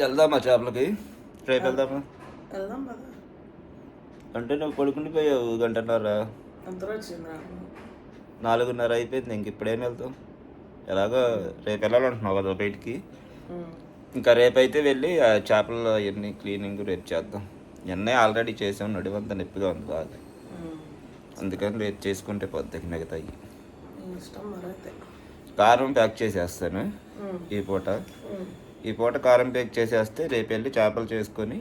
వెళ్దామా చేపలకి? రేపు వెళ్దామా? వెళ్దాం అంటే నువ్వు పడుకుండిపోయావు గంటన్నర. అందరూ వచ్చింది? నాకు నాలుగున్నర అయిపోయింది ఇంక ఇప్పుడేం వెళ్తాం ఎలాగో రేపు వెళ్ళాలంటున్నావు కదా బయటికి. ఇంకా రేపైతే వెళ్ళి ఆ చేపలు అవన్నీ క్లీనింగ్ రేపు చేద్దాం. ఎన్నే ఆల్రెడీ చేసాం నడివంత నొప్పిగా ఉంది బాగా. అందుకని రేపు చేసుకుంటే పోద్ది మిగతాయి. కారం ప్యాక్ చేసేస్తాను. ఈ పూట. ఈ పూట కారం ప్యాక్ చేసేస్తే రేపు వెళ్ళి చేపలు చేసుకొని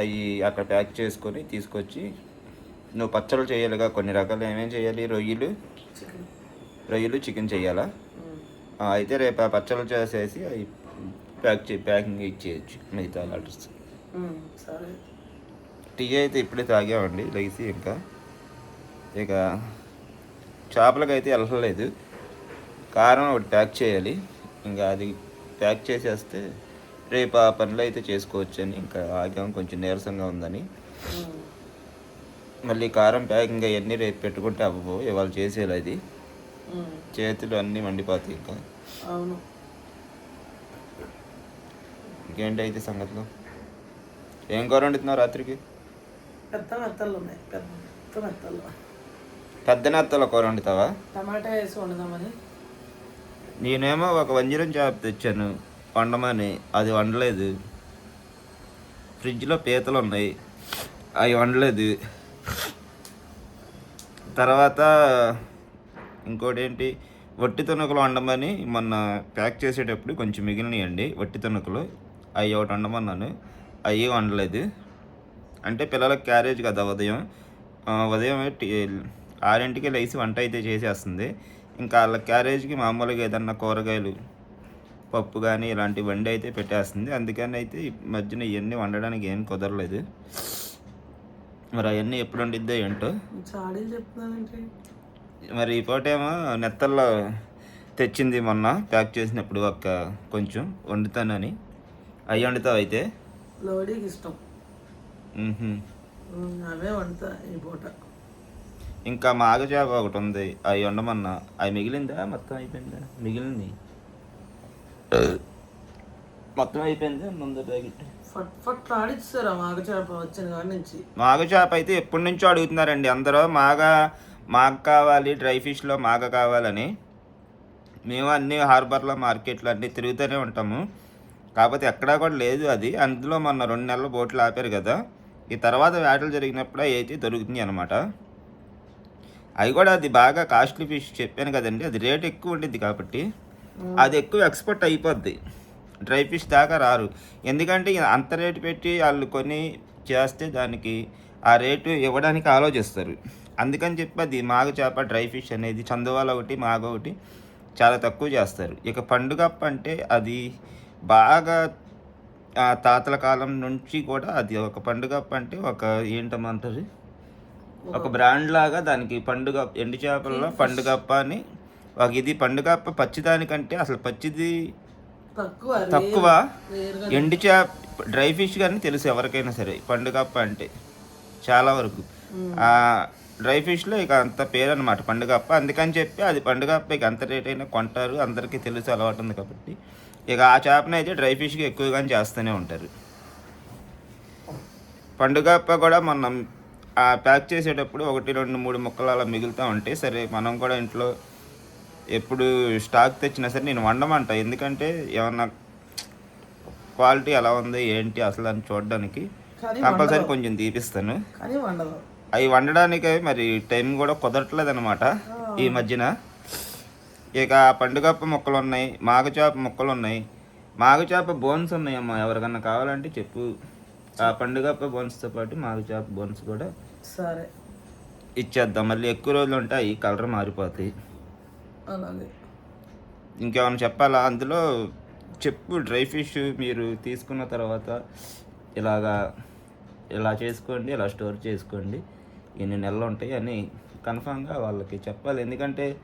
అవి అక్కడ ప్యాక్ చేసుకొని తీసుకొచ్చి నువ్వు పచ్చళ్ళు చేయాలిగా కొన్ని రకాలు. ఏమేం చేయాలి? రొయ్యలు. రొయ్యలు చికెన్ చేయాలా? అయితే రేపు ఆ పచ్చళ్ళు చేసేసి అవి ప్యాక్ చే ప్యాకింగ్ ఇచ్చేయచ్చు. మిగతా ఆర్డర్స్. టీ అయితే ఇప్పుడే తాగామండి లెగిసి ఇంకా. ఇక చేపలకి అయితే వెళ్ళలేదు. కారం ఒకటి ప్యాక్ చేయాలి. ఇంకా అది ప్యాక్ చేసేస్తే రేపు ఆ పనులు అయితే చేసుకోవచ్చు అని ఇంకా ఆగాం కొంచెం నీరసంగా ఉందని. మళ్ళీ కారం ప్యాకింగ్ అవన్నీ రేపు పెట్టుకుంటే అవ్వవు ఇవాళ చేసేయాలి అది. చేతులు అన్నీ మండిపోతాయి ఇంకా. అవును. ఇంకేంటి అయితే సంగతిలో? ఏం కూర వండుతున్నావు రాత్రికి? పెద్ద మెత్తలు ఉన్నాయి. పెద్ద మెత్తలు. పెద్ద నెత్తల కూర వండుతావా? టమాటా వేసి వండుదామని. నేనేమో ఒక వంజరం చేప తెచ్చాను వండమని. అది వండలేదు. ఫ్రిడ్జ్లో పీతలు ఉన్నాయి అవి వండలేదు. తర్వాత ఇంకోటి ఏంటి వట్టి తునకలు వండమని మొన్న ప్యాక్ చేసేటప్పుడు కొంచెం మిగిలినాయండి వట్టి తునకలు. అవి ఒకటి వండమన్నాను. అవి వండలేదు. అంటే పిల్లలకు క్యారేజ్ కదా ఉదయం. ఉదయం ఆరింటికి లేచి వంట అయితే చేసేస్తుంది. ఇంకా వాళ్ళ క్యారేజ్కి మామూలుగా ఏదన్నా కూరగాయలు పప్పు కానీ ఇలాంటి వండి అయితే పెట్టేస్తుంది. అందుకని అయితే ఈ మధ్యన ఇవన్నీ వండడానికి ఏం కుదరలేదు. మరి అవన్నీ ఎప్పుడు వండిద్దో ఏంటో? మరి ఈ పూట ఏమో నెత్తల్లో తెచ్చింది మొన్న ప్యాక్ చేసినప్పుడు ఒక కొంచెం వండుతానని. అవి వండుతావు అయితే? లోడీకి ఇష్టం. అవే వండుతా ఈ పూట. ఇంకా మాగ చేప ఒకటి ఉంది. అవి వండమన్నా అవి మిగిలిందా? మొత్తం అయిపోయిందా? మిగిలింది. మొత్తం అయిపోయిందా? ముందు ప్యాకెట్. మాగ చేప అయితే ఎప్పటి నుంచో అడుగుతున్నారండి. అందరూ మాగ మాగ కావాలి డ్రై ఫిష్లో మాగ కావాలని. మేము అన్ని హార్బర్లో మార్కెట్లో అన్నీ తిరుగుతూనే ఉంటాము. కాకపోతే ఎక్కడా కూడా లేదు అది. అందులో మొన్న రెండు నెలలు బోట్లు ఆపారు కదా. ఈ తర్వాత వేటలు జరిగినప్పుడు అవి అయితే దొరుకుతుంది అనమాట అవి కూడా అది బాగా కాస్ట్లీ ఫిష్ చెప్పాను కదండి. అది రేట్ ఎక్కువ ఉండిద్ది కాబట్టి అది ఎక్కువ ఎక్స్పోర్ట్ అయిపోద్ది. డ్రై ఫిష్ దాకా రారు. ఎందుకంటే అంత రేటు పెట్టి వాళ్ళు కొని చేస్తే దానికి ఆ రేటు ఇవ్వడానికి ఆలోచిస్తారు. అందుకని చెప్పి అది మాగ చేప డ్రై ఫిష్ అనేది చందువాల ఒకటి మాగ ఒకటి చాలా తక్కువ చేస్తారు. ఇక పండుగప్ప అంటే అది బాగా ఆ తాతల కాలం నుంచి కూడా అది ఒక పండుగప్ప అంటే ఒక ఏంటమంటారు ఒక బ్రాండ్ లాగా దానికి పండుగ ఎండు చేపల్లో పండుగప్ప అని ఒక ఇది పండుగప్ప పచ్చిదానికంటే అసలు పచ్చిది తక్కువ ఎండు చేప డ్రై ఫిష్ కానీ తెలుసు ఎవరికైనా సరే పండుగప్ప అంటే చాలా వరకు. ఆ డ్రై ఫిష్లో ఇక అంత పేరు అనమాట పండుగప్ప. అందుకని చెప్పి అది పండుగప్ప ఇక అంత రేట్ అయినా కొంటారు అందరికీ తెలుసు అలవాటు ఉంది కాబట్టి. ఇక ఆ చేపను అయితే డ్రై ఫిష్కి ఎక్కువగా చేస్తూనే ఉంటారు. పండుగప్ప కూడా మనం ప్యాక్ చేసేటప్పుడు ఒకటి రెండు మూడు ముక్కలు అలా మిగులుతూ ఉంటాయి సరే మనం కూడా ఇంట్లో ఎప్పుడు స్టాక్ తెచ్చినా సరే నేను వండమంట. ఎందుకంటే ఏమన్నా క్వాలిటీ ఎలా ఉంది ఏంటి అసలు అని చూడడానికి కంపల్సరీ కొంచెం తీపిస్తాను. అవి వండడానికి మరి టైం కూడా కుదరట్లేదు అనమాట ఈ మధ్యన. ఇక పండుగప్ప మొక్కలు ఉన్నాయి మాగచేప మొక్కలు ఉన్నాయి. మాగచేప బోన్స్ ఉన్నాయమ్మా ఎవరికన్నా కావాలంటే చెప్పు. ఆ పండుగప్ప బోన్స్తో పాటు మాగచేప బోన్స్ కూడా సరే. ఇచ్చేద్దాం. మళ్ళీ ఎక్కువ రోజులు ఉంటే అవి కలర్ మారిపోతాయి. అలాగే. ఇంకేమైనా చెప్పాలా? అందులో చెప్పు డ్రై ఫిష్ మీరు తీసుకున్న తర్వాత ఇలాగా ఇలా చేసుకోండి ఇలా స్టోర్ చేసుకోండి. ఎన్ని నెలలు ఉంటాయి అని కన్ఫామ్గా వాళ్ళకి చెప్పాలి. ఎందుకంటే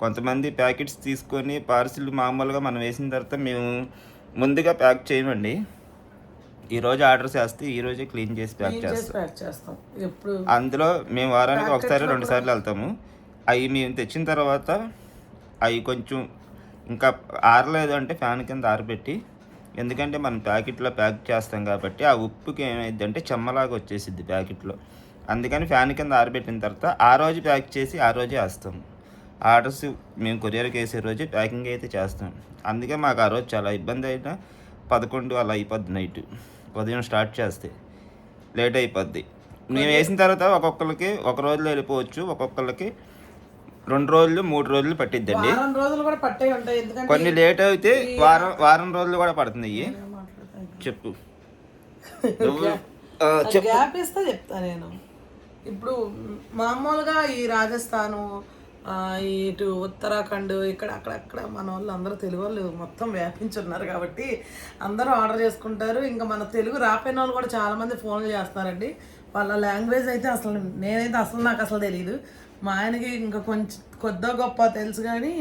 కొంతమంది ప్యాకెట్స్ తీసుకొని పార్సిల్ మామూలుగా మనం వేసిన తర్వాత మేము ముందుగా ప్యాక్ చేయమండి. ఈరోజు ఆర్డర్ చేస్తే చేసి ప్యాక్ క్లీన్ చేసి ప్యాక్ చేస్తాం. ఎప్పుడు అందులో మేము వారానికి ఒకసారి రెండు సార్లు వెళ్తాము. అవి మేము తెచ్చిన తర్వాత అవి కొంచెం ఇంకా ఆరలేదు అంటే ఫ్యాన్ కింద ఆరబెట్టి ఎందుకంటే మనం ప్యాకెట్లో ప్యాక్ చేస్తాం కాబట్టి ఆ ఉప్పుకి ఏమైందంటే చెమ్మలాగా వచ్చేసిద్ది ప్యాకెట్లో. అందుకని ఫ్యాన్ కింద ఆరబెట్టిన తర్వాత ఆ రోజు ప్యాక్ చేసి ఆ రోజే వేస్తాం. ఆర్డర్స్ మేము కొరియర్కి వేసే రోజే ప్యాకింగ్ అయితే చేస్తాం. అందుకే మాకు ఆ రోజు చాలా ఇబ్బంది అయినా పదకొండు అలా అయిపోద్ది నైట్. ఉదయం స్టార్ట్ చేస్తే లేట్ అయిపోద్ది. మేము వేసిన తర్వాత ఒక్కొక్కరికి ఒక రోజులో వెళ్ళిపోవచ్చు ఒక్కొక్కరికి రెండు రోజులు మూడు రోజులు పట్టిద్దండి. రోజులు కూడా పట్టే ఉంటాయి ఎందుకంటే కొన్ని లేట్ అయితే వారం వారం రోజులు కూడా పడుతుంది? చెప్పు. గ్యాప్ ఇస్తే చెప్తా నేను. ఇప్పుడు మామూలుగా ఈ రాజస్థాను ఇటు ఉత్తరాఖండ్ ఇక్కడ అక్కడక్కడ మన వాళ్ళు అందరూ తెలుగు వాళ్ళు మొత్తం వ్యాపించున్నారు కాబట్టి అందరూ ఆర్డర్ చేసుకుంటారు. ఇంకా మన తెలుగు రాపోయిన వాళ్ళు కూడా చాలామంది ఫోన్లు చేస్తున్నారండి. వాళ్ళ లాంగ్వేజ్ అయితే అసలు నేనైతే అసలు నాకు అసలు తెలియదు మా ఆయనకి ఇంకా కొంచెం కొద్దో గొప్ప తెలుసు కానీ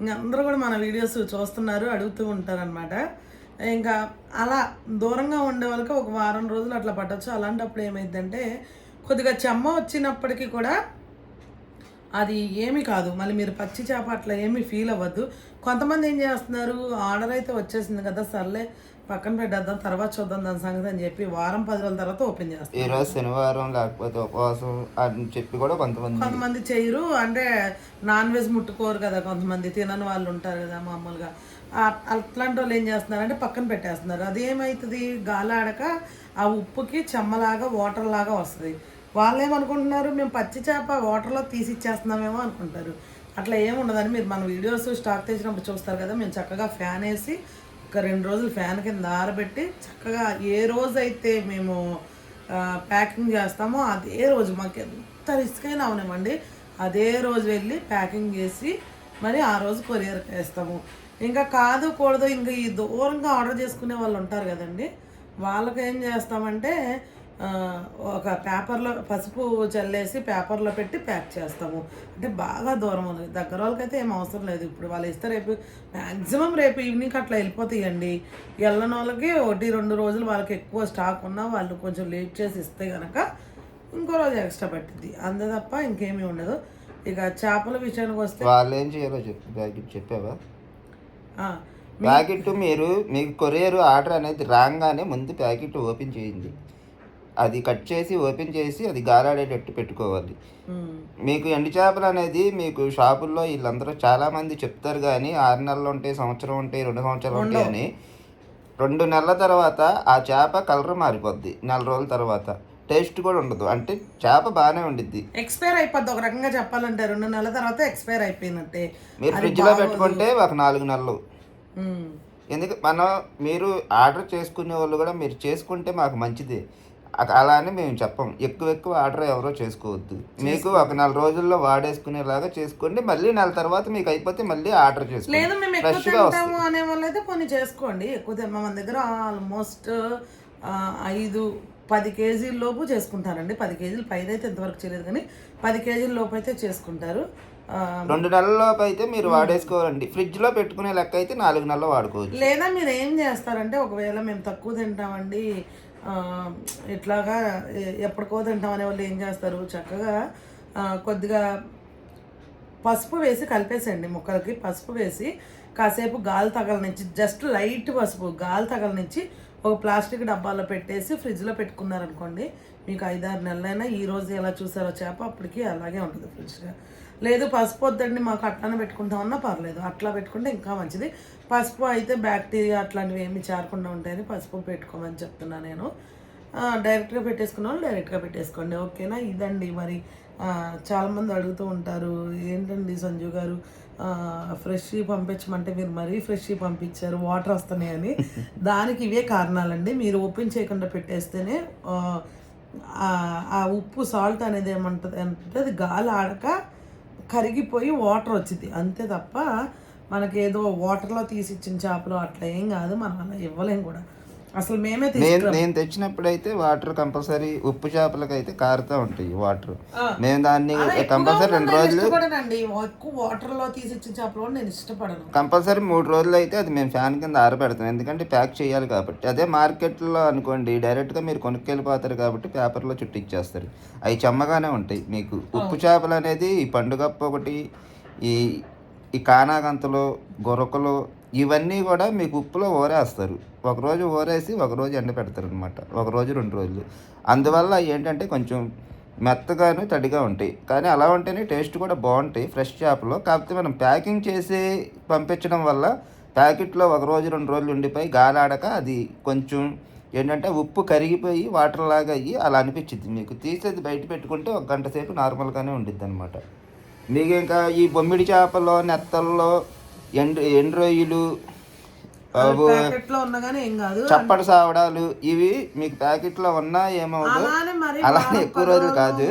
ఇంకా అందరూ కూడా మన వీడియోస్ చూస్తున్నారు అడుగుతూ ఉంటారనమాట ఇంకా అలా దూరంగా ఉండే వాళ్ళకి ఒక వారం రోజులు అట్లా పట్టచ్చు. అలాంటప్పుడు ఏమైందంటే కొద్దిగా చెమ్మ వచ్చినప్పటికీ కూడా అది ఏమీ కాదు. మళ్ళీ మీరు పచ్చి చేప అట్లా ఏమీ ఫీల్ అవ్వద్దు. కొంతమంది ఏం చేస్తున్నారు? ఆర్డర్ అయితే వచ్చేసింది కదా సర్లే పక్కన పెట్టేద్దాం తర్వాత చూద్దాం దాని సంగతి అని చెప్పి వారం పది రోజుల తర్వాత ఓపెన్ చేస్తారు. ఈ రోజు శనివారం లేకపోతే ఉపవాసం అని చెప్పి కూడా కొంతమంది కొంతమంది చేయరు. అంటే నాన్ వెజ్ ముట్టుకోరు కదా కొంతమంది. తినని వాళ్ళు ఉంటారు కదా మామూలుగా. అట్లాంటి వాళ్ళు ఏం చేస్తున్నారంటే పక్కన పెట్టేస్తున్నారు. అది ఏమవుతుంది గాలి ఆడక ఆ ఉప్పుకి చెమ్మలాగా వాటర్ లాగా వస్తుంది. వాళ్ళు ఏమనుకుంటున్నారు మేము పచ్చి చేప వాటర్లో తీసి ఇచ్చేస్తున్నామేమో అనుకుంటారు. అట్లా ఏముండదని మీరు మన వీడియోస్ స్టాక్ తెచ్చినప్పుడు చూస్తారు కదా మేము చక్కగా ఫ్యాన్ వేసి ఒక రెండు రోజులు ఫ్యాన్ కింద ఆరబెట్టి చక్కగా ఏ రోజు అయితే మేము ప్యాకింగ్ చేస్తామో అదే రోజు మాకు ఎంత రిస్క్ అయినా అవనివ్వండి. అదే రోజు వెళ్ళి ప్యాకింగ్ చేసి మరి ఆ రోజు కొరియర్ వేస్తాము. ఇంకా కాదు కూడదు ఇంకా ఈ దూరంగా ఆర్డర్ చేసుకునే వాళ్ళు ఉంటారు కదండి. వాళ్ళకి ఏం చేస్తామంటే ఒక పేపర్లో పసుపు చల్లేసి పేపర్లో పెట్టి ప్యాక్ చేస్తాము. అంటే బాగా దూరం ఉంది. దగ్గర వాళ్ళకైతే ఏం అవసరం లేదు. ఇప్పుడు వాళ్ళు ఇస్తే రేపు మ్యాక్సిమం రేపు ఈవినింగ్ అట్లా వెళ్ళిపోతాయండి. వెళ్ళని వాళ్ళకి ఒకటి రెండు రోజులు వాళ్ళకి ఎక్కువ స్టాక్ ఉన్నా వాళ్ళు కొంచెం లేట్ చేసి ఇస్తే కనుక ఇంకో రోజు ఎక్స్ట్రా పట్టింది అంతే తప్ప ఇంకేమీ ఉండదు. ఇక చేపల విషయానికి వస్తే వాళ్ళు ఏం చేయాలో చెప్పు చెప్పావా? ప్యాకెట్ మీరు మీకు కొరియర్ ఆర్డర్ అనేది రాగానే ముందు ప్యాకెట్ ఓపెన్ చేయండి. అది కట్ చేసి ఓపెన్ చేసి అది గాలాడేటట్టు పెట్టుకోవాలి. మీకు ఎండు చేపలు అనేది మీకు షాపుల్లో వీళ్ళందరూ చాలా మంది చెప్తారు కానీ ఆరు నెలలు ఉంటాయి సంవత్సరం ఉంటాయి రెండు సంవత్సరాలు ఉంటాయి అని. రెండు నెలల తర్వాత ఆ చేప కలర్ మారిపోద్ది నెల రోజుల తర్వాత. టేస్ట్ కూడా ఉండదు. అంటే చేప బాగానే ఉండిద్ది. ఎక్స్పైర్ అయిపోద్ది. ఒక రకంగా చెప్పాలంటే రెండు నెలల తర్వాత ఎక్స్పైర్ అయిపోయినట్టే. మీరు ఫ్రిడ్జ్లో పెట్టుకుంటే ఒక నాలుగు నెలలు. ఎందుకు? మనం మీరు ఆర్డర్ చేసుకునే వాళ్ళు కూడా మీరు చేసుకుంటే మాకు మంచిది. అలా అని మేము చెప్పం. ఎక్కువ ఎక్కువ ఆర్డర్ ఎవరో చేసుకోవద్దు. మీకు ఒక నెల రోజుల్లో వాడేసుకునేలాగా చేసుకోండి మళ్ళీ నెల తర్వాత మీకు అయిపోతే మళ్ళీ ఆర్డర్ చేసుకోండి. ఫ్రెష్గా వస్తుంది. అనే కొన్ని చేసుకోండి. ఎక్కువ మన దగ్గర ఆల్మోస్ట్ ఐదు పది కేజీల లోపు చేసుకుంటారండి. పది కేజీలు పైన అయితే ఇంతవరకు చేయలేదు కానీ పది కేజీల లోపు అయితే చేసుకుంటారు. రెండు నెలల్లోపు అయితే మీరు వాడేసుకోవాలండి. ఫ్రిడ్జ్లో పెట్టుకునే లెక్క అయితే నాలుగు నెలలు వాడుకోవచ్చు. లేదా మీరు ఏం చేస్తారంటే ఒకవేళ మేము తక్కువ తింటామండి ఇట్లాగా ఎప్పటికో తింటాం అనే వాళ్ళు ఏం చేస్తారు? చక్కగా కొద్దిగా పసుపు వేసి కలిపేసేయండి ముక్కలకి. పసుపు వేసి కాసేపు గాలి తగలనిచ్చి జస్ట్ లైట్ పసుపు గాలి తగలనిచ్చి ఒక ప్లాస్టిక్ డబ్బాలో పెట్టేసి ఫ్రిడ్జ్లో పెట్టుకున్నారనుకోండి మీకు ఐదారు నెలలైనా ఈ రోజు ఎలా చూసారో చేప అప్పటికి అలాగే ఉంటుంది ఫ్రిడ్జ్గా లేదు పసుపు వద్దండి మాకు అట్లానే పెట్టుకుంటామన్నా పర్లేదు. అట్లా పెట్టుకుంటే ఇంకా మంచిది. పసుపు అయితే బ్యాక్టీరియా అట్లాంటివి ఏమి చేరకుండా ఉంటాయని పసుపు పెట్టుకోమని చెప్తున్నా నేను. డైరెక్ట్గా పెట్టేసుకున్న వాళ్ళు డైరెక్ట్గా పెట్టేసుకోండి. ఓకేనా? ఇదండి మరి. చాలామంది అడుగుతూ ఉంటారు ఏంటండి సంజు గారు? ఫ్రెష్ పంపించమంటే మీరు మరీ ఫ్రెష్ పంపించారు వాటర్ వస్తున్నాయని. దానికి ఇవే కారణాలండి. మీరు ఓపెన్ చేయకుండా పెట్టేస్తేనే ఆ, ఉప్పు సాల్ట్ అనేది ఏమంటుంది అంటే అది గాలి ఆడక కరిగిపోయి వాటర్ వచ్చింది అంతే తప్ప మనకి ఏదో వాటర్లో తీసి ఇచ్చిన చేపలు అట్లా ఏం కాదు. మనం అలా ఇవ్వలేం కూడా. అసలు మేమే నేను నేను తెచ్చినప్పుడు అయితే వాటర్ కంపల్సరీ ఉప్పు చేపలకి అయితే కారుతూ ఉంటాయి వాటర్. మేము దాన్ని కంపల్సరీ రెండు నేను రోజులు ఎక్కువ వాటర్లో తీసి ఇచ్చిన చేపలు నేను ఇష్టపడను. కంపల్సరీ మూడు రోజులు అయితే అది మేము ఫ్యాన్ కింద ఆరబెడతాం. ఎందుకంటే ప్యాక్ చేయాలి కాబట్టి. అదే మార్కెట్లో అనుకోండి డైరెక్ట్గా మీరు కొనుక్కెళ్ళిపోతారు కాబట్టి పేపర్లో చుట్టి ఇచ్చేస్తారు. అవి చెమ్మగానే ఉంటాయి మీకు. ఉప్పు చేపలు అనేది ఈ పండుగప్ప ఒకటి ఈ ఈ కానాగంతలు గొరకలు ఇవన్నీ కూడా మీకు ఉప్పులో ఊరేస్తారు ఒకరోజు ఊరేసి ఒకరోజు ఎండ పెడతారు అనమాట ఒకరోజు రెండు రోజులు. అందువల్ల ఏంటంటే కొంచెం మెత్తగాను తడిగా ఉంటాయి. కానీ అలా ఉంటేనే టేస్ట్ కూడా బాగుంటాయి ఫ్రెష్ చేపలు. కాకపోతే మనం ప్యాకింగ్ చేసి పంపించడం వల్ల ప్యాకెట్లో ఒక రోజు రెండు రోజులు ఉండిపోయి గాలాడక అది కొంచెం ఏంటంటే ఉప్పు కరిగిపోయి వాటర్ లాగా అయ్యి అలా అనిపించింది మీకు. తీసేది బయట పెట్టుకుంటే ఒక గంట సేపు నార్మల్గానే ఉండిద్ది అనమాట మీకు ఇంకా ఈ బొమ్మిడి చేపలో నెత్తల్లో ఎండు ఎండు రొయ్యలు అవు- ప్యాకెట్లో ఉన్నా కానీ ఏం కాదు. చప్పటి సావడాలు ఇవి మీకు ప్యాకెట్లో ఉన్నా ఏమవుదు అలానే ఎక్కువ రోజులు కాదు.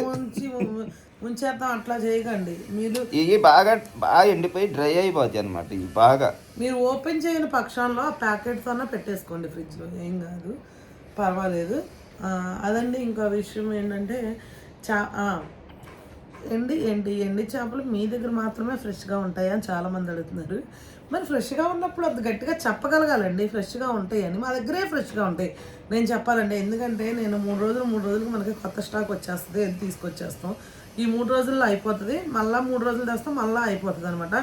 ఉంచేద్దాం అట్లా చేయకండి. మీరు ఇవి బాగా బాగా ఎండిపోయి డ్రై అయిపోతాయి అనమాట ఇవి బాగా. మీరు ఓపెన్ చేయని పక్షంలో ఆ ప్యాకెట్తోనే పెట్టేసుకోండి ఫ్రిడ్జ్లో. ఏం కాదు. పర్వాలేదు. అదండి ఇంకో విషయం ఏంటంటే చా ఎండి ఎండి ఎండి చేపలు మీ దగ్గర మాత్రమే ఫ్రెష్గా ఉంటాయి అని చాలామంది అడుగుతున్నారు. మరి ఫ్రెష్గా ఉన్నప్పుడు అది గట్టిగా చెప్పగలగాలండి. ఫ్రెష్గా ఉంటాయి అని మా దగ్గరే ఫ్రెష్గా ఉంటాయి. నేను చెప్పాలండి ఎందుకంటే నేను మూడు రోజులు మూడు రోజులకు మనకి కొత్త స్టాక్ వచ్చేస్తుంది అది తీసుకొచ్చేస్తాం. ఈ మూడు రోజుల్లో అయిపోతుంది మళ్ళీ మూడు రోజులు తెస్తాం మళ్ళీ అయిపోతుంది అనమాట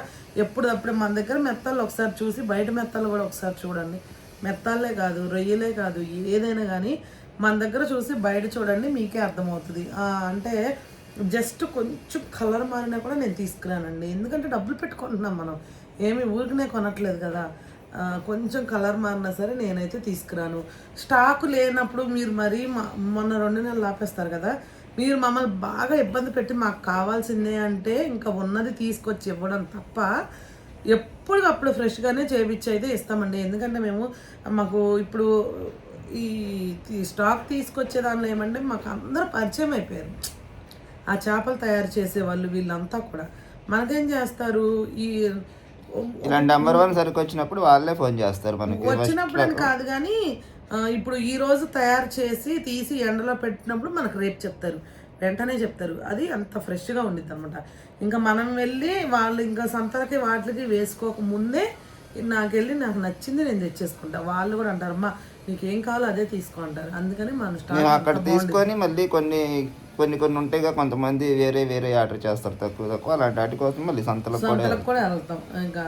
ఎప్పుడప్పుడు మన దగ్గర మెత్తలు ఒకసారి చూసి బయట మెత్తలు కూడా ఒకసారి చూడండి. మెత్తాలే కాదు రొయ్యలే కాదు ఏదైనా కానీ మన దగ్గర చూసి బయట చూడండి మీకే అర్థమవుతుంది. అంటే జస్ట్ కొంచెం కలర్ మారినా కూడా నేను తీసుకురానండి. ఎందుకంటే డబ్బులు పెట్టుకుంటున్నాం మనం. ఏమి ఊరికనే కొనట్లేదు కదా. కొంచెం కలర్ మారినా సరే నేనైతే తీసుకురాను. స్టాకు లేనప్పుడు మీరు మరీ మొన్న రెండు నెలలు ఆపేస్తారు కదా. మీరు మమ్మల్ని బాగా ఇబ్బంది పెట్టి మాకు కావాల్సిందే అంటే ఇంకా ఉన్నది తీసుకొచ్చి ఇవ్వడం తప్ప ఎప్పటికప్పుడు ఫ్రెష్గానే చేపించి అయితే ఇస్తామండి. ఎందుకంటే మేము మాకు ఇప్పుడు ఈ ఈ స్టాక్ తీసుకొచ్చే దానిలో ఏమంటే మాకు అందరూ పరిచయం అయిపోయారు. ఆ చేపలు తయారు చేసే వాళ్ళు వీళ్ళంతా కూడా. మనకేం చేస్తారు? ఈ నెంబర్ వన్ సరుకు వచ్చినప్పుడు వాళ్ళే ఫోన్ చేస్తారు మనకి. వచ్చినప్పుడు అని కాదు కానీ ఇప్పుడు ఈ రోజు తయారు చేసి తీసి ఎండలో పెట్టినప్పుడు మనకు రేపు చెప్తారు. వెంటనే చెప్తారు. అది అంత ఫ్రెష్గా ఉండిద్ది అనమాట ఇంకా మనం వెళ్ళి వాళ్ళు ఇంకా సంతలకి వాటికి వేసుకోక ముందే నాకు వెళ్ళి నాకు నచ్చింది నేను తెచ్చేసుకుంటా. వాళ్ళు కూడా అంటారు అమ్మా నీకేం కావాలో అదే తీసుకో అంటారు. అందుకని మన అక్కడ తీసుకొని మళ్ళీ కొన్ని కొన్ని కొన్ని ఉంటాయిగా కొంతమంది వేరే వేరే ఆర్డర్ చేస్తారు తక్కువ తక్కువ. అలాంటి వాటి కోసం మళ్ళీ సంతలకు కూడా వెళ్తాం. ఇంకా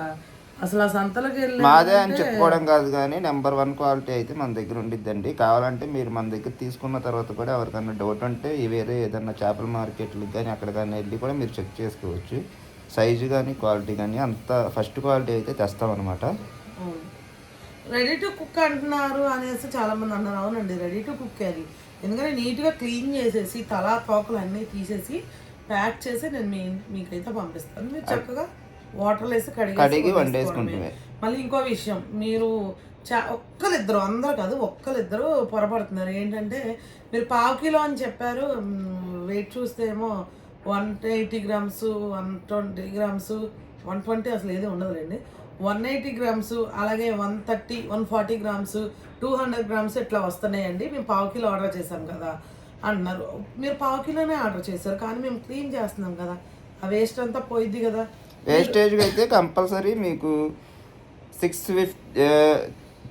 అసలు ఆ సంతలకు వెళ్ళి మాదే అని చెప్పుకోవడం కాదు కానీ నెంబర్ వన్ క్వాలిటీ అయితే మన దగ్గర ఉండిద్దండి. కావాలంటే మీరు మన దగ్గర తీసుకున్న తర్వాత కూడా ఎవరికైనా డౌట్ ఉంటే ఈ వేరే ఏదైనా చేపల మార్కెట్లకు కానీ అక్కడ కానీ వెళ్ళి కూడా మీరు చెక్ చేసుకోవచ్చు. సైజు కానీ క్వాలిటీ కానీ అంత ఫస్ట్ క్వాలిటీ అయితే తెస్తామన్నమాట రెడీ టు కుక్ అంటున్నారు అనేసి చాలా మంది అన్నారు. అవునండి రెడీ టు కుక్ అది. ఎందుకంటే నీట్గా క్లీన్ చేసేసి తలా తోకలు అన్నీ తీసేసి ప్యాక్ చేసి నేను మీ మీకైతే పంపిస్తాను. మీరు చక్కగా వాటర్ వేసి కడిగి మళ్ళీ ఇంకో విషయం మీరు చా ఒక్కరిద్దరు అందరు కాదు ఒక్కరిద్దరు పొరపడుతున్నారు. ఏంటంటే మీరు పావు కిలో అని చెప్పారు వెయిట్ చూస్తే ఏమో one eighty grams one twenty grams one twenty అసలు ఏది ఉండదులేండి. వన్ ఎయిటీ గ్రామ్స్ అలాగే one thirty one forty grams two hundred grams ఇట్లా వస్తున్నాయండి. మేము పావు కిలో ఆర్డర్ చేసాం కదా అన్నారు మీరు పావు కిలోనే ఆర్డర్ చేశారు కానీ మేము క్లీన్ చేస్తున్నాం కదా. ఆ వేస్ట్ అంతా పోయిద్ది కదా. వేస్టేజ్ అయితే కంపల్సరీ మీకు సిక్స్ ఫిఫ్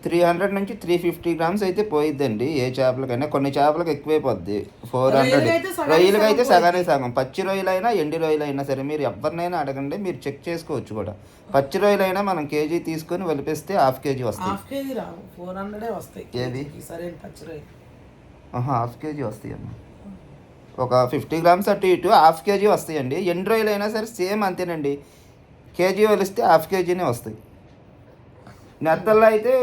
త్రీ హండ్రెడ్ నుంచి త్రీ ఫిఫ్టీ గ్రామ్స్ అయితే పోయిద్దండి. ఏ చేపలకైనా కొన్ని చేపలకు ఎక్కువైపోద్ది. ఫోర్ హండ్రెడ్ రొయ్యలకి అయితే సగం సగానే సగం. పచ్చి రొయ్యలైనా ఎండి రొయ్యలైనా సరే మీరు ఎవరినైనా అడగండి మీరు చెక్ చేసుకోవచ్చు కూడా. పచ్చి రొయ్యలైనా మనం కేజీ తీసుకొని వెలిపిస్తే హాఫ్ కేజీ వస్తాయి. ఏది? హాఫ్ కేజీ వస్తాయి అన్న ఒక ఫిఫ్టీ గ్రామ్స్ అటు ఇటు హాఫ్ కేజీ వస్తాయండి. రోజులు అయినా సరే సేమ్ అంతేనండి. కేజీ వలిస్తే హాఫ్ కేజీనే వస్తాయి. నెత్తల్లో అయితే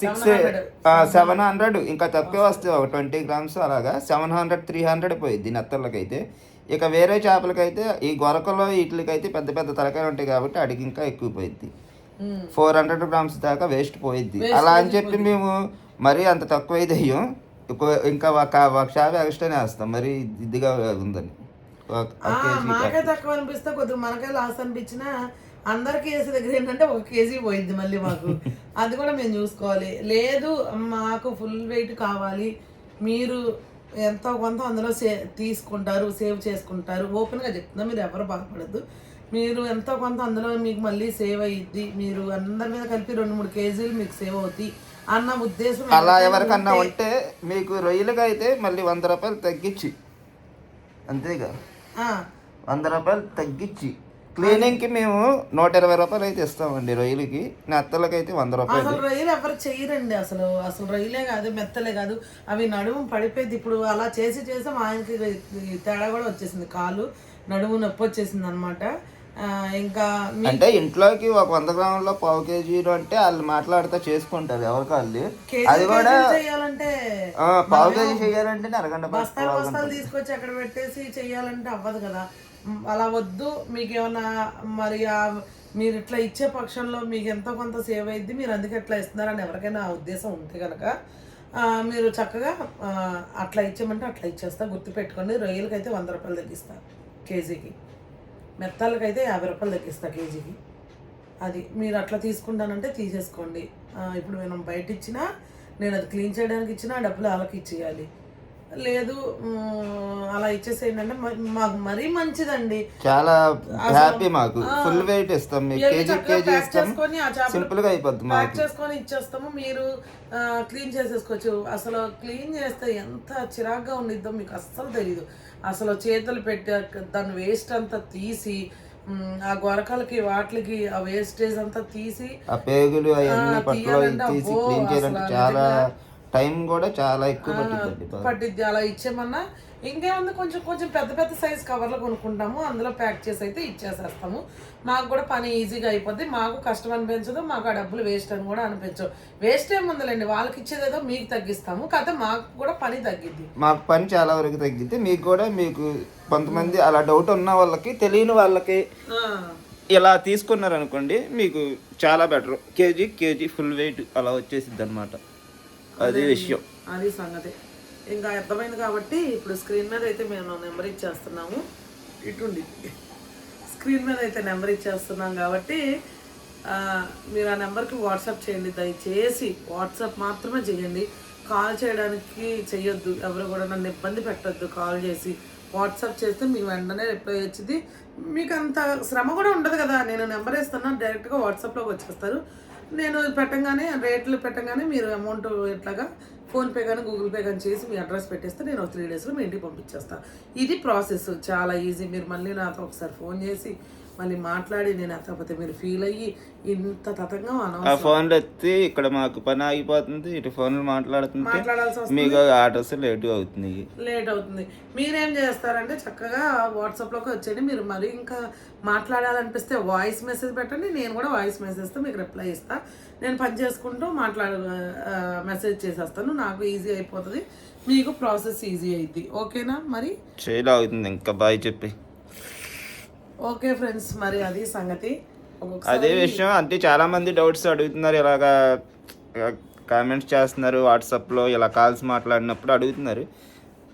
సిక్స్ 700. సెవెన్ హండ్రెడ్ ఇంకా తక్కువ వస్తాయి. ఒక ట్వంటీ గ్రామ్స్ అలాగా. సెవెన్ హండ్రెడ్ త్రీ హండ్రెడ్ పోయిద్ది నెత్తళ్ళకైతే ఇక వేరే చేపలకైతే ఈ గొరకలో వీటికైతే పెద్ద పెద్ద తలకాయలు ఉంటాయి కాబట్టి అడిగి ఇంకా ఎక్కువ పోయిద్ది. ఉమ్. ఫోర్ హండ్రెడ్ గ్రామ్స్ దాకా వేస్ట్ Waste అలా అని చెప్పి మేము మరీ అంత తక్కువ అయితే వేయం. ఇంకో- ఒక ఒక షాప్ ఎక్స్ట్రానే వేస్తాం. మరి ఇదిగా ఉందని. తక్కువ అనిపిస్తే కొద్దిగా మనకే లాస్ అనిపించినా అందరికి వేసే దగ్గర ఏంటంటే ఒక కేజీ పోయిద్ది మళ్ళీ మాకు. అది కూడా మేము చూసుకోవాలి. లేదు మాకు ఫుల్ వెయిట్ కావాలి. మీరు ఎంతో కొంత అందులో సే తీసుకుంటారు సేవ్ చేసుకుంటారు. ఓపెన్గా చెప్తున్నా మీరు ఎవరు బాధపడద్దు. మీరు ఎంతో కొంత అందులో మీకు మళ్ళీ సేవ్ అయ్యిద్ది మీరు అందరి మీద కలిపి రెండు మూడు కేజీలు మీకు సేవ్ అవుతాయి అన్న ఉద్దేశం అలా ఎవరికైనా ఎవరికన్నా ఉంటే- మీకు రొయ్యలుగా అయితే మళ్ళీ వంద రూపాయలు తగ్గించి. అంతేగా? వంద రూపాయలు తగ్గించి. క్లీనింగ్కి మేము నూట ఇరవై రూపాయలు అయితే ఇస్తామండి రొయ్యలకి. నెత్తలకి అయితే వంద రూపాయలు. అసలు రొయ్యలు ఎవరు చేయరండి అసలు. అసలు రొయ్యలే కాదు మెత్తలే కాదు. అవి నడుము పడిపోయింది. ఇప్పుడు అలా చేసి చేసి మా ఆయనకి తేడా కూడా వచ్చేసింది. కాలు నడుము నొప్పి వచ్చేసింది అనమాట ఇంకా అంటే ఇంట్లోకి ఒక వంద గ్రాముల్లో పావు కేజీలు అంటే వాళ్ళు మాట్లాడితే చేసుకుంటారు ఎవరికి వాళ్ళు అది కూడా చేయాలంటే పావు కేజీ చేయాలంటే అరగంట. బస్తాలు బస్తాలు తీసుకొచ్చి అక్కడ పెట్టేసి చెయ్యాలంటే అవ్వదు కదా. అలా వద్దు. మీకు ఏమన్నా మరి మీరు ఇట్లా ఇచ్చే పక్షంలో మీకు ఎంతో కొంత సేవ్ అయింది మీరు అందుకే ఎట్లా ఇస్తున్నారని ఎవరికైనా ఆ ఉద్దేశం ఉంటే కనుక మీరు చక్కగా అట్లా ఇచ్చామంటే అట్లా ఇచ్చేస్తా. గుర్తుపెట్టుకోండి రొయ్యలకైతే వంద రూపాయలు తగ్గిస్తా కేజీకి. మెత్తాలకైతే యాభై రూపాయలు తగ్గిస్తా కేజీకి. అది మీరు అట్లా తీసుకుంటానంటే తీసేసుకోండి. ఇప్పుడు మనం బయట ఇచ్చినా నేను అది క్లీన్ చేయడానికి ఇచ్చినా డబ్బులు వాళ్ళకి ఇచ్చేయాలి. లేదు అలా ఇచ్చేసేయండి మ- మాకు మరీ మంచిదండి. చాలా హ్యాపీ మాకు. ఫుల్ వెయిట్ ఇస్తాం. మీకు కేజీ కేజీ ఇస్తాం. సింపుల్గా అయిపోద్ది ప్యాక్ చేసుకొని ఇచ్చేస్తాము. మీరు క్లీన్ చేసేసుకోవచ్చు. అసలు క్లీన్ చేస్తే ఎంత చిరాగ్గా ఉండిద్దో మీకు అస్సలు తెలియదు అసలు చేతులు పెట్టి దాని వేస్ట్ అంతా తీసి ఆ గొరకలకి వాటికి ఆ వేస్టేజ్ అంతా తీసి ఆ పేగులు అవన్నీ తీయాలంటే తీసి క్లీన్ చేయాలంటే చాలా టైం కూడా చాలా ఎక్కువ పట్టిద్ది అలా ఇచ్చేమన్నా. ఇంకేముంది కొంచెం కొంచెం పెద్ద పెద్ద సైజ్ కవర్లు కొనుక్కుంటాము. అందులో ప్యాక్ చేసి అయితే ఇచ్చేసేస్తాము. మాకు కూడా పని ఈజీగా అయిపోద్ది. మాకు కష్టం అనిపించదు మాకు ఆ డబ్బులు వేస్ట్ అని కూడా అనిపించవు. వేస్ట్ ఏముందిలేండి వాళ్ళకి ఇచ్చేదేదో మీకు తగ్గిస్తాము. కాకపోతే మాకు కూడా పని తగ్గిద్ది. మాకు పని చాలా వరకు తగ్గితే మీకు కూడా మీకు కొంతమంది అలా డౌట్ ఉన్న వాళ్ళకి తెలియని వాళ్ళకి ఇలా తీసుకున్నారు అనుకోండి మీకు చాలా better KG KG full weight అలా వచ్చేసిద్ది అనమాట అది విషయం. అది సంగతి. ఇంకా అర్థమైంది కాబట్టి ఇప్పుడు స్క్రీన్ మీద అయితే మేము నెంబర్ ఇచ్చేస్తున్నాము. ఇటుండి. స్క్రీన్ మీద అయితే నెంబర్ ఇచ్చేస్తున్నాం కాబట్టి మీరు ఆ నెంబర్కి వాట్సాప్ చేయండి. దయచేసి వాట్సాప్ మాత్రమే చేయండి. కాల్ చేయడానికి చెయ్యొద్దు. ఎవరు కూడా నన్ను ఇబ్బంది పెట్టొద్దు కాల్ చేసి. వాట్సాప్ చేస్తే మీకు వెంటనే రిప్లై వచ్చింది మీకు అంత శ్రమ కూడా ఉండదు కదా. నేను నెంబర్ ఇస్తున్నా డైరెక్ట్గా వాట్సాప్లోకి వచ్చేస్తారు. నేను పెట్టగానే రేట్లు పెట్టగానే మీరు అమౌంట్ ఎట్లాగా ఫోన్పే కానీ గూగుల్ పే కానీ చేసి మీ అడ్రస్ పెట్టేస్తే నేను త్రీ డేస్లో మీ ఇంటికి పంపించేస్తాను ఇది ప్రాసెస్ చాలా ఈజీ మీరు మళ్ళీ నాతో ఒకసారి ఫోన్ చేసి మళ్ళీ మాట్లాడి నేను కాకపోతే మీరు ఫీల్ అయ్యి ఇంత తతంగా ఆ ఫోన్లు ఎత్తి ఇక్కడ మాకు పని ఆగిపోతుంది ఇటు ఫోన్లు వస్తుంది. మీకు ఆర్డర్స్ లేట్ అవుతుంది. లేట్ అవుతుంది. మీరేం చేస్తారంటే చక్కగా వాట్సాప్లోకి వచ్చేయండి. మీరు మరి ఇంకా మాట్లాడాలనిపిస్తే వాయిస్ మెసేజ్ పెట్టండి. నేను కూడా వాయిస్ మెసేజ్తో మీకు రిప్లై ఇస్తా. నేను పని చేసుకుంటూ మాట్లాడ మెసేజ్ చేసేస్తాను. నాకు ఈజీ అయిపోతుంది. మీకు ప్రాసెస్ ఈజీ అయింది ఓకేనా మరి? చేయలే అవుతుంది ఇంకా బాయ్ చెప్పి. ఓకే ఫ్రెండ్స్ మరి అది సంగతి. అదే విషయం అంటే చాలా మంది డౌట్స్ అడుగుతున్నారు ఇలాగా కామెంట్స్ చేస్తున్నారు వాట్సాప్లో ఇలా కాల్స్ మాట్లాడినప్పుడు అడుగుతున్నారు.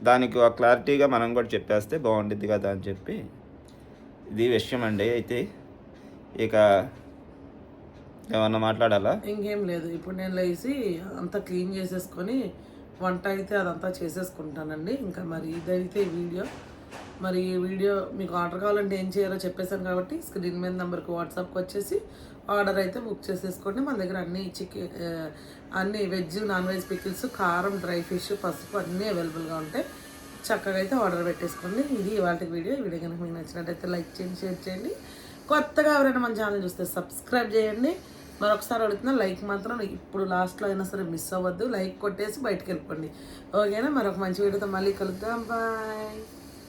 దానికి ఒక క్లారిటీగా మనం కూడా చెప్పేస్తే బాగుంటుంది కదా అని చెప్పి ఇది విషయం అండి. అయితే ఇక ఏమన్నా మాట్లాడాలా? ఇంకేం లేదు. ఇప్పుడు నేను లేచి అంతా క్లీన్ చేసేసుకొని వంట అయితే అదంతా చేసేసుకుంటానండి. ఇంకా మరి ఇదైతే వీడియో. మరి ఈ వీడియో మీకు ఆర్డర్ కావాలంటే ఏం చేయాలో చెప్పేశాను కాబట్టి స్క్రీన్ మీద నెంబర్కి వాట్సాప్కి వచ్చేసి ఆర్డర్ అయితే బుక్ చేసేసుకోండి. మన దగ్గర అన్ని చికెన్ అన్ని వెజ్ నాన్ వెజ్ పికిల్స్ కారం డ్రై ఫిష్ పసుపు అన్నీ అవైలబుల్గా ఉంటాయి చక్కగా అయితే ఆర్డర్ పెట్టేసుకోండి. ఇది ఇవాళ వీడియో. ఈ వీడియో కనుక మీకు నచ్చినట్టయితే లైక్ చేయండి షేర్ చేయండి. కొత్తగా ఎవరైనా మన ఛానల్ చూస్తే సబ్స్క్రైబ్ చేయండి. మరొకసారి అడుగుతున్నా లైక్ మాత్రం ఇప్పుడు లాస్ట్లో అయినా సరే మిస్ అవ్వద్దు. లైక్ కొట్టేసి బయటకు వెళ్ళిపోండి. ఓకేనా? మరొక మంచి వీడియోతో మళ్ళీ కలుద్దాం. బాయ్.